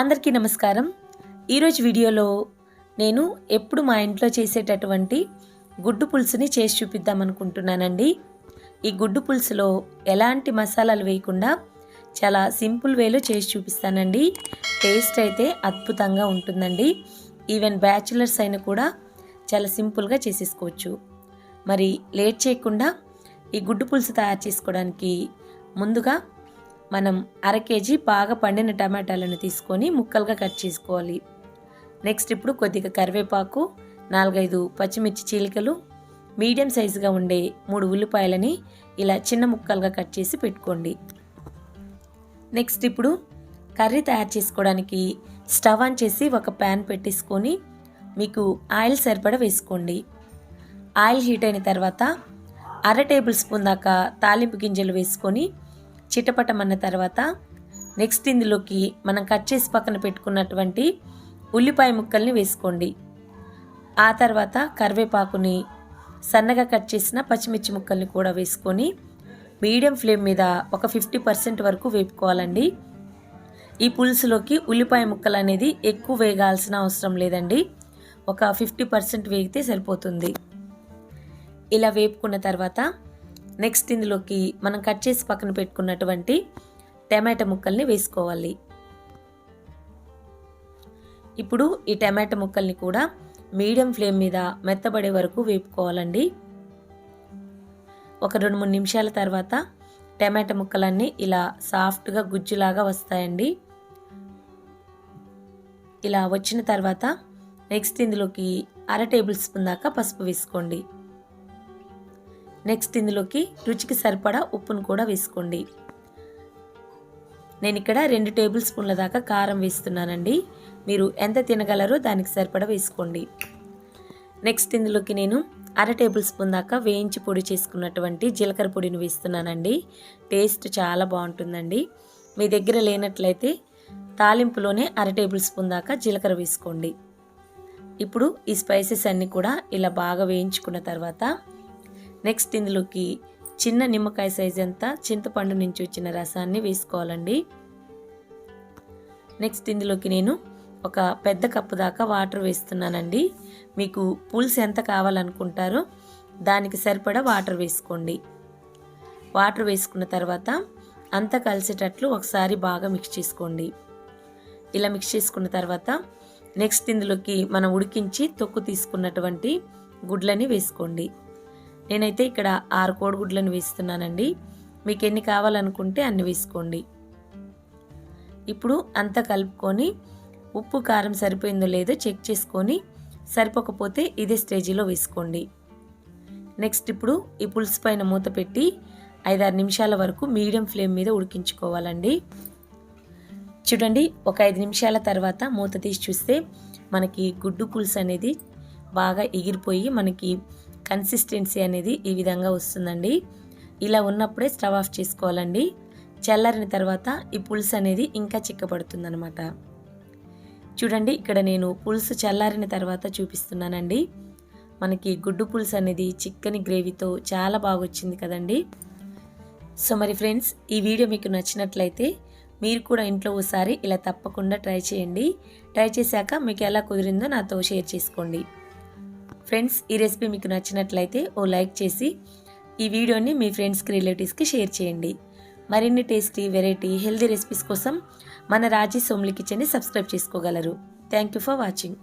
అందరికీ నమస్కారం. ఈరోజు వీడియోలో నేను ఎప్పుడు మా ఇంట్లో చేసేటటువంటి గుడ్డు పులుసుని చేసి చూపిద్దాం అనుకుంటున్నానండి. ఈ గుడ్డు పులుసులో ఎలాంటి మసాలాలు వేయకుండా చాలా సింపుల్ వేలో చేసి చూపిస్తానండి. టేస్ట్ అయితే అద్భుతంగా ఉంటుందండి. ఈవెన్ బ్యాచులర్స్ అయినా కూడా చాలా సింపుల్గా చేసేసుకోవచ్చు. మరి లేట్ చేయకుండా ఈ గుడ్డు పులుసు తయారు చేసుకోవడానికి ముందుగా మనం అర కేజీ బాగా పండిన టమాటాలను తీసుకొని ముక్కలుగా కట్ చేసుకోవాలి. నెక్స్ట్ ఇప్పుడు కొద్దిగా కరివేపాకు నాలుగైదు పచ్చిమిర్చి చీలికలు మీడియం సైజుగా ఉండే మూడు ఉల్లిపాయలని ఇలా చిన్న ముక్కలుగా కట్ చేసి పెట్టుకోండి. నెక్స్ట్ ఇప్పుడు కర్రీ తయారు చేసుకోవడానికి స్టవ్ ఆన్ చేసి ఒక ప్యాన్ పెట్టేసుకొని మీకు ఆయిల్ సరిపడా వేసుకోండి. ఆయిల్ హీట్ అయిన తర్వాత అర టేబుల్ స్పూన్ దాకా తాలింపు గింజలు వేసుకొని చిటపటమన్న తర్వాత నెక్స్ట్ ఇందులోకి మనం కట్ చేసి పక్కన పెట్టుకున్నటువంటి ఉల్లిపాయ ముక్కల్ని వేసుకోండి. ఆ తర్వాత కరివేపాకుని సన్నగా కట్ చేసిన పచ్చిమిర్చి ముక్కల్ని కూడా వేసుకొని మీడియం ఫ్లేమ్ మీద ఒక ఫిఫ్టీ పర్సెంట్ వరకు వేపుకోవాలండి. ఈ పులుసులోకి ఉల్లిపాయ ముక్కలు అనేది ఎక్కువ వేగాల్సిన అవసరం లేదండి. ఒక ఫిఫ్టీ పర్సెంట్ వేగితే సరిపోతుంది. ఇలా వేపుకున్న తర్వాత నెక్స్ట్ ఇందులోకి మనం కట్ చేసి పక్కన పెట్టుకున్నటువంటి టమాటా ముక్కల్ని వేసుకోవాలి. ఇప్పుడు ఈ టమాటా ముక్కల్ని కూడా మీడియం ఫ్లేమ్ మీద మెత్తబడే వరకు వేపుకోవాలండి. ఒక రెండు మూడు నిమిషాల తర్వాత టమాటా ముక్కలన్నీ ఇలా సాఫ్ట్గా గుజ్జులాగా వస్తాయండి. ఇలా వచ్చిన తర్వాత నెక్స్ట్ ఇందులోకి అర టేబుల్ స్పూన్ దాకా పసుపు వేసుకోండి. నెక్స్ట్ ఇందులోకి రుచికి సరిపడా ఉప్పును కూడా వేసుకోండి. నేను ఇక్కడ రెండు టేబుల్ స్పూన్ల దాకా కారం వేస్తున్నానండి. మీరు ఎంత తినగలరో దానికి సరిపడా వేసుకోండి. నెక్స్ట్ ఇందులోకి నేను అర టేబుల్ స్పూన్ దాకా వేయించి పొడి చేసుకున్నటువంటి జీలకర్ర పొడిని వేస్తున్నానండి. టేస్ట్ చాలా బాగుంటుందండి. మీ దగ్గర లేనట్లయితే తాలింపులోనే అర టేబుల్ స్పూన్ దాకా జీలకర్ర వేసుకోండి. ఇప్పుడు ఈ స్పైసెస్ అన్నీ కూడా ఇలా బాగా వేయించుకున్న తర్వాత నెక్స్ట్ ఇందులోకి చిన్న నిమ్మకాయ సైజ్ అంతా చింతపండు నుంచి వచ్చిన రసాన్ని వేసుకోవాలండి. నెక్స్ట్ ఇందులోకి నేను ఒక పెద్ద కప్పు దాకా వాటర్ వేస్తున్నానండి. మీకు పులుసు ఎంత కావాలనుకుంటారో దానికి సరిపడా వాటర్ వేసుకోండి. వాటర్ వేసుకున్న తర్వాత అంతా కలిసేటట్లు ఒకసారి బాగా మిక్స్ చేసుకోండి. ఇలా మిక్స్ చేసుకున్న తర్వాత నెక్స్ట్ ఇందులోకి మనం ఉడికించి తొక్కు తీసుకున్నటువంటి గుడ్లని వేసుకోండి. నేనైతే ఇక్కడ ఆరు కోడిగుడ్లను వేస్తున్నానండి. మీకు ఎన్ని కావాలనుకుంటే అన్ని వేసుకోండి. ఇప్పుడు అంతా కలుపుకొని ఉప్పు కారం సరిపోయిందో లేదో చెక్ చేసుకొని సరిపోకపోతే ఇదే స్టేజీలో వేసుకోండి. నెక్స్ట్ ఇప్పుడు ఈ పులుసు పైన మూత పెట్టి ఐదారు నిమిషాల వరకు మీడియం ఫ్లేమ్ మీద ఉడికించుకోవాలండి. చూడండి ఒక ఐదు నిమిషాల తర్వాత మూత తీసి చూస్తే మనకి గుడ్డు పులుసు అనేది బాగా ఎగిరిపోయి మనకి కన్సిస్టెన్సీ అనేది ఈ విధంగా వస్తుందండి. ఇలా ఉన్నప్పుడే స్టవ్ ఆఫ్ చేసుకోవాలండి. చల్లారిన తర్వాత ఈ పులుసు అనేది ఇంకా చిక్కబడుతుందనమాట చూడండి ఇక్కడ నేను పులుసు చల్లారిన తర్వాత చూపిస్తున్నానండి. మనకి గుడ్డు పులుసు అనేది చిక్కని గ్రేవీతో చాలా బాగా వచ్చింది కదండి. సో మరి ఫ్రెండ్స్ ఈ వీడియో మీకు నచ్చినట్లయితే మీరు కూడా ఇంట్లో ఒకసారి ఇలా తప్పకుండా ట్రై చేయండి. ట్రై చేశాక మీకు ఎలా కుదిరిందో నాతో షేర్ చేసుకోండి. ఫ్రెండ్స్ ఈ రెసిపీ మీకు నచ్చినట్లయితే ఓ లైక్ చేసి ఈ వీడియోని మీ ఫ్రెండ్స్కి రిలేటివ్స్కి షేర్ చేయండి. మరిన్ని టేస్టీ వెరైటీ హెల్దీ రెసిపీస్ కోసం మన రాజీ సోమ్లి కిచెన్ని సబ్స్క్రైబ్ చేసుకోగలరు. Thank you for watching.